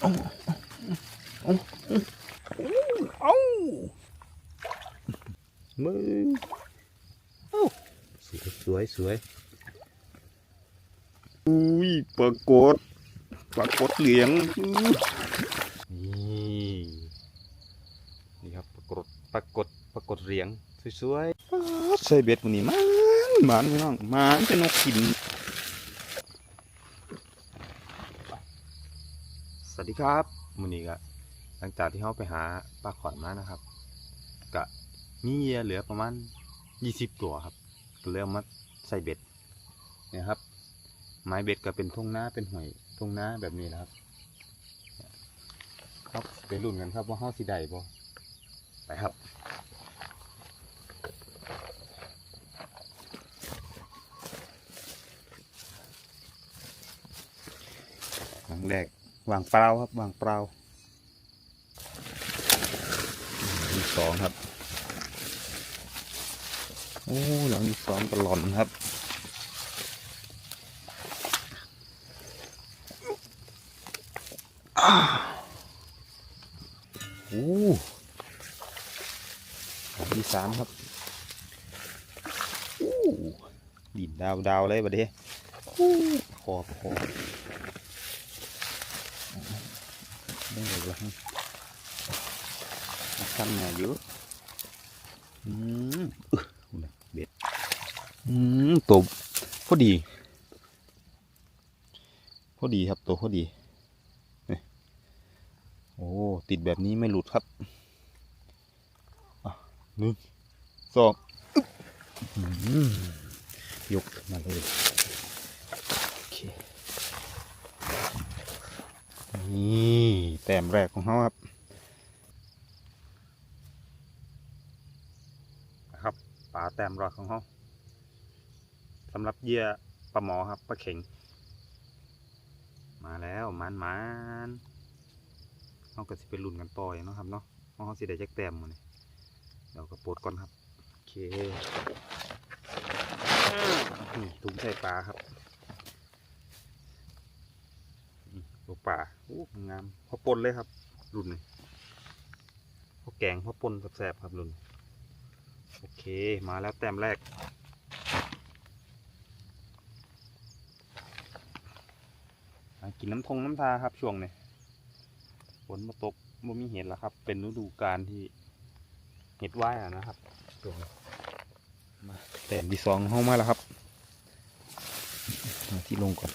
เอาเอาเอาเอามือสวยสวยสวยอุ้ยปรากฏปรากฏเหลียงนี่นี่ครับปรากฏปรากฏปรากฏเหลียงสวยๆใส่เบ็ดมันนี่มันมันพี่น้องมันเป็นนกกิน สวัส ดีครับมือนี้ก็หลังจากที่เขาไปหาปลาขอนมานะครับกะมีเหยื่อเหลือประมาณยี่สิบตัวครับก็เลยเอามาใส่เบ็ดนี่ยครับ ไม้เบ็ดก็เป็นทุ่งนาเป็นหอยทุ่งนาแบบนี้นะครับครับไปลุ้นกันครับว่าเขาสิได้บ่ไปครับครั้งแรก วางเปล่าครับวางเปล่าที่สองครับ โอ้หลังที่สองตลอนครับอ้าวโอ้หลังที่สามครับโอ้ดินดาวดาวเลยบัดนี้โอ้ขอบขอบ ได้เลยว่าขั้นมาเยอะอืมอึ๊ะเบ็ดอืมตัวพอดี พอดีครับตัวพอดีโอ้ติดแบบนี้ไม่หลุดครับอะหนึ่งสองอึ๊บอืมยกมาเลยโอเค นี่แต้มแรกของเขาครับนะครับปลาแต้มแรกของเขาสำหรับเหยื่อปลาหมอครับปลาเข็งมาแล้วมันมันเขาก็สิไปลุ้นกันต่อยเนาะครับเนาะเขาสิได้จักแต้มมันเดี๋ยวก็ปลดก่อนครับ โอเคถุงใส่ปลาครับ ตัวป่าโอ้งามพอปนเลยครับ รุ่นนี้พอแกงพอปนแสบๆครับรุ่น โอเคมาแล้วแต้มแรก กินน้ำทงน้ำทาครับช่วงนี้ฝนมาตกบ่มีเห็ดแล้วครับ เป็นฤดูกาลที่เห็ดว่ายนะครับช่วงนี้มาแต้มที่สองเข้ามาแล้วครับมาที่ลงก่อน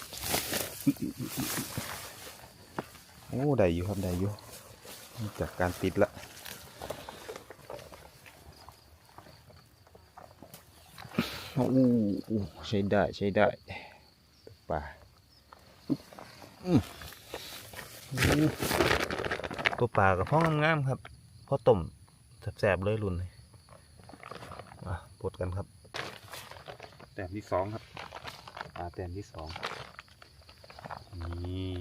อ้ได้อยู่ครับได้อยู่จากการติดละโอ้โอ้ใช้ได้ใช้ได้ปลาตัวปลากับพ่องามๆครับพ่อต้มแสบๆเลยรุ่นนี้มาปลดกันครับ แต้มที่สองครับปลาแต้มที่สองนี่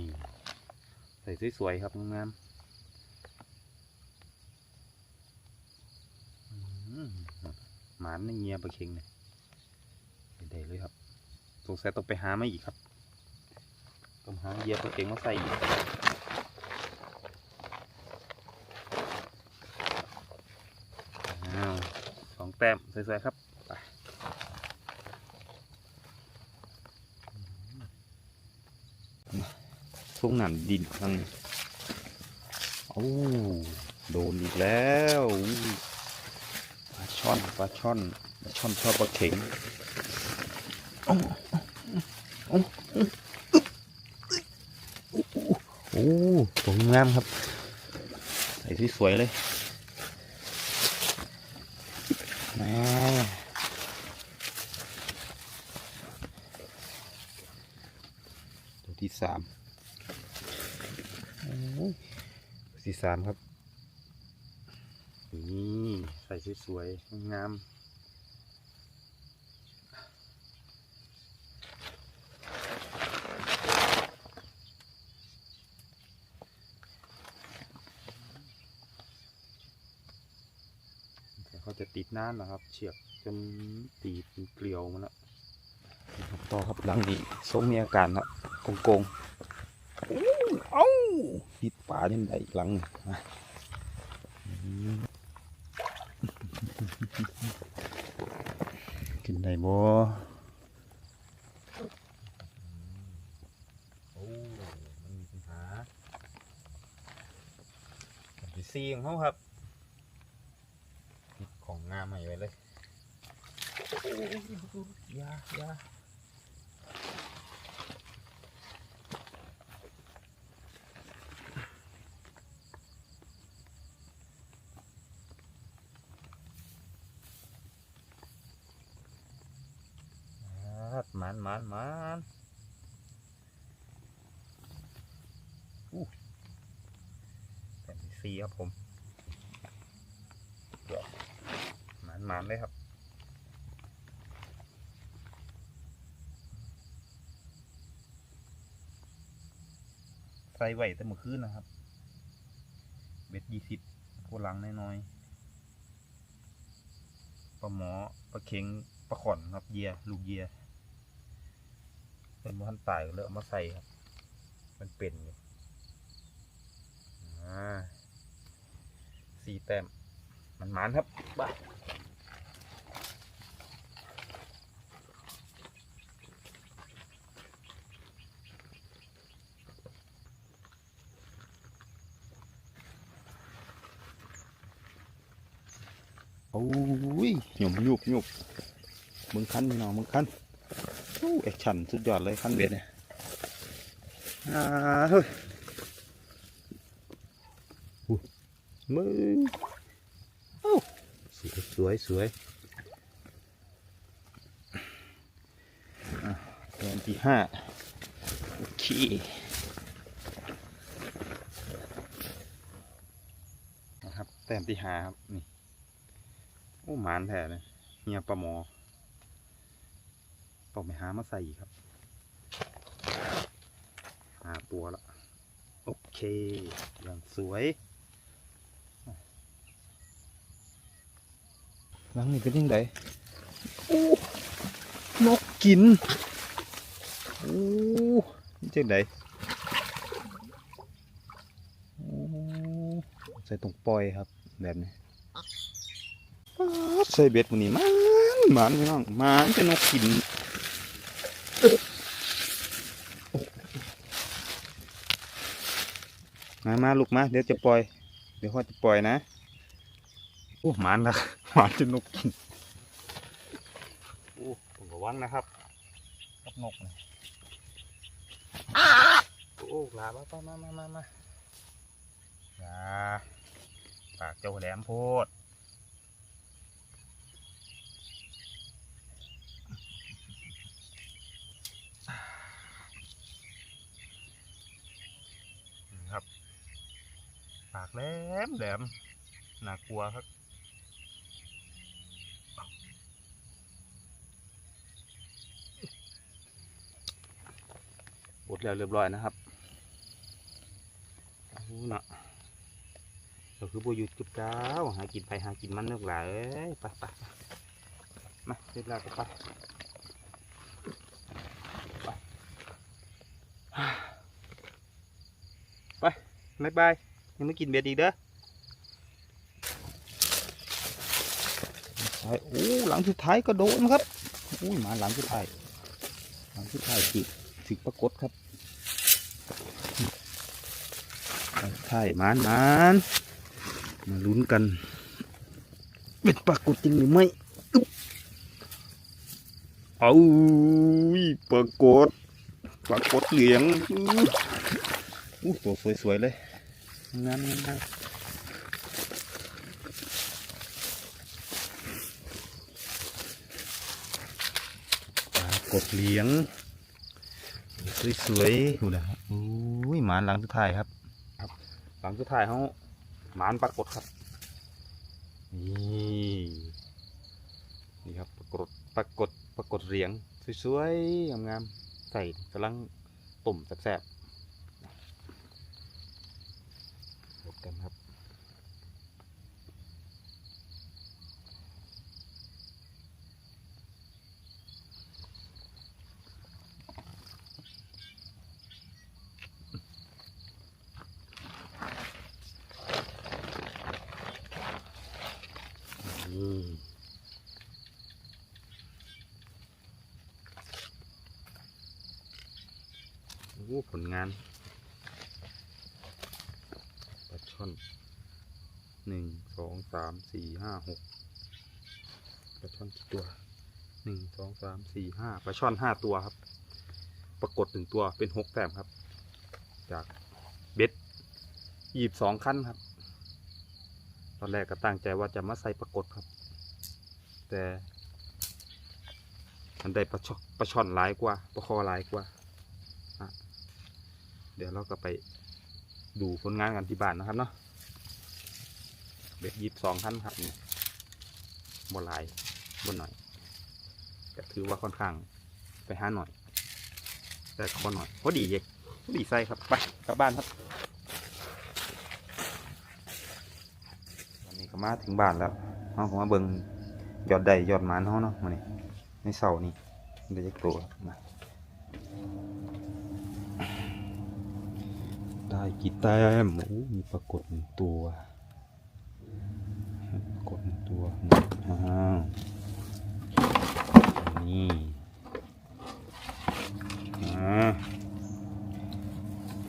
ใส่สวยๆครับงามๆอืมหมานเงียบปเค็งเนี่ยได้เลยครับสงสัยต้องไปหามาอีกครับต้องหาเหยียบปลาเค็งมาใส่อีกอสองแต้มสวยๆครับ ไปช่วงนั้นดินครั้งโอ้โดนอีกแล้วปลาช่อนปลาช่อนปลาช่อนชอบปลาเข็งเอาเอาโอ้ตัวงามครับ ใส่ที่สวยเลยม่ตัวที่สาม โอ้ย สี่สามครับ นี่ใส่สวยๆงามแต่เขาจะติดน้านนะครับเชือกจนตีดเป็นเกลียวมันแล้วนะครับต่อครับหลังนี้ทรงมีอาการครับโกงๆเอ้า ติดป่านี่ได้อีกหลังกินได้บ่โอ้มันมีปัญหาดีซีของเขาครับของงามใหม่ไว้เลยโอ้ยยายา ครับหมันหมันหมันอู้แผ่นที่สี่ครับผมหมันหมันเลยครับใส่ไหวแต่เมื่อคืนนะครับ เบ็ดยี่สิบผู้หลังน้อยๆปลาหมอปลาเค็งปลาขอนครับเยียลูกเยีย เป็นมันตายก็เลยเอามาใส่ครับ มันเป็นอยู่อ่าสี่แต้มมันหมานครับบ้าโอ้ยหยุ่มยุบยุบมึงคันพี่น้องมึงคันโอ้ แอคชั่นสุดยอดเลยคันเบ็ดเนี่ยอ่าเฮ้ยอู้มือโอ้สวยสวยสวยอะแต้มที่ห้าโอเคนะครับแต้มที่ห้าครับ นี่ โอ้หมานแท้เลยเฮียปลาหมอ ต้องไปหามาใส่อีกครับหาตัวละโอเคอย่างสวยหลังนี่เป็นยังไงโอ้นกกินโอ้นี่จังไดโอ้ใส่ตรงปล่อยครับแบบนี้ป๊าดใส่เบ็ดมันนี่มันมันพี่น้องมันเป็นนกกิน มามาลูกมา เดี๋ยวจะปล่อย เดี๋ยวพ่อจะปล่อยนะโอ้หมานละหมานจะนกกินโอ้ผมระวังนะครับกับนกนะโอ้ลาบ้าป้ามามามามาลาปากเจ้าแหลมโพด นี่ครับ ปากแหลมแหลมน่ากลัวครับบดแล้วเรียบร้อยนะครับโอ้เนาะคือโบหยุดจุบเจ้าหากินไปหากินมันเลือกหลายไปไปมาเรียบร้อยก็ไปไปบายบาย ยังไม่กินเบียดอีกเด้อใช่โอ้หลังสุดท้ายก็โดนครับอุ้ยมาหลังสุดท้ายหลังสุดท้ายจิกสิกปรากฏครับใช่มานมานมาลุ้นกัน เป็นปรากฏจริงหรือไม่เอาปรากฏปรากฏเหลียงอื้ออู้ตัวสวยๆเลย งามงามปรากฏเหลียง สวยๆดูนะครับอุ้ยหมานหลังสุดท้ายครับ ครับ หลังสุดท้ายเขาหมานปรากฏครับนี่นี่ครับปรากฏปรากฏปรากฏเหรียงสวยๆงามๆใส่กำลังต้มแซ่บๆพบกันครับ อ้ผลงานปลาช่อนหนึ่งสองสามสี่ห้าหกปลาช่อนกี่ตัวหนึ่งสองสามสี่ห้าปลาช่อนห้าตัวครับ ปรากฏหนึ่งตัวเป็นหกแต้มครับ จากเบ็ดหยีบสองขั้นครับ ตอนแรกก็ตั้งใจว่าจะมาใส่ปรากฏครับ แต่มันได้ปลาช่อนปลาช่อนหลายกว่าปลาคอหลายกว่า เดี๋ยวเราก็ไปดูผลงานกันที่บ้านนะครับเนาะเบ็ดยีบสองขั้นครับนี่บนลายบนหน่อยก็ถือว่าค่อนข้างไปหาหน่อย แต่ขอหน่อยพอดีเยกพอดีใส่ครับไปกลับบ้านครับวันนี้ก็มาถึงบ้านแล้วเราก็มาเบิ่งยอดใดยอดมานเขาเนาะมานี่ในเสานี่ได้ยักตัวมา ได้กี่แต้มโอ้มีปรากฏหนึ่งตัวปรากฏหนึ่งตัวอ้าวนี่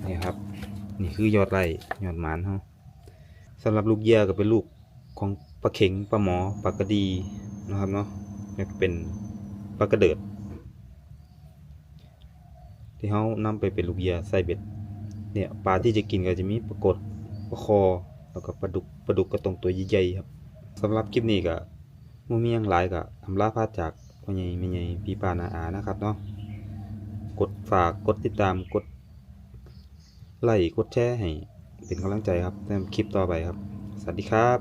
นี่ครับ นี่คือยอดไร่ยอดหมานเขาสำหรับลูกเยื่อก็เป็นลูกของปลาเข็งปลาหมอปลากระดีนะครับเนาะนี่เป็นปลากระเดิด ที่เขานำไปเป็นลูกเยื่อใส่เบ็ด เนี่ยปลาที่จะกินก็จะมีปลากดปลาคอ แล้วก็ปลาดุกปลาดุกกระตรงตัวใหญ่ๆครับสำหรับคลิปนี้ก็มุ่มีหยังหลายก็ทำลาพาจากพ่อใหญ่แม่ใหญ่พี่ปานาอานะครับเนาะกดฝากกดติดตามกดไลค์กดแชร์ให้เป็นกำลังใจครับในคลิปต่อไปครับ สวัสดีครับ